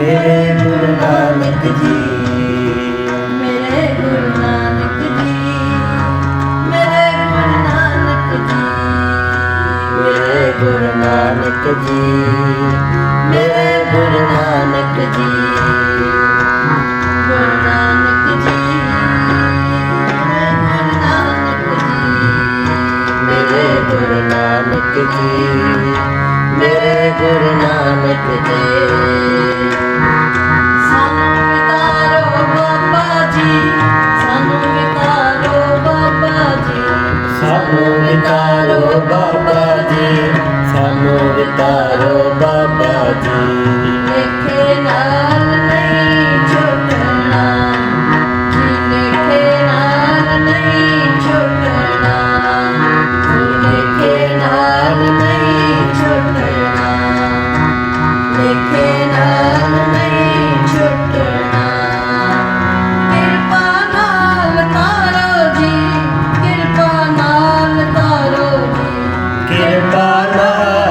ਮੇਰੇ ਗੁਰੂ ਨਾਨਕ ਜੀ। ਮੇਰੇ ਗੁਰੂ ਨਾਨਕ ਜੀ। ਮੇਰੇ ਗੁਰੂ ਨਾਨਕ ਜੀ। ਮੇਰੇ ਗੁਰੂ ਨਾਨਕ ਜੀ। ਮੇਰੇ ਗੁਰੂ ਨਾਨਕ ਜੀ। ਗੁਰੂ ਨਾਨਕ ਜੀ। ਮੇਰੇ ਗੁਰੂ ਨਾਨਕ ਜੀ। ਮੇਰੇ ਗੁਰੂ ਨਾਨਕ ਜੀ। তারো বাবাজি সানুর তারো বাবাজি। দেখে না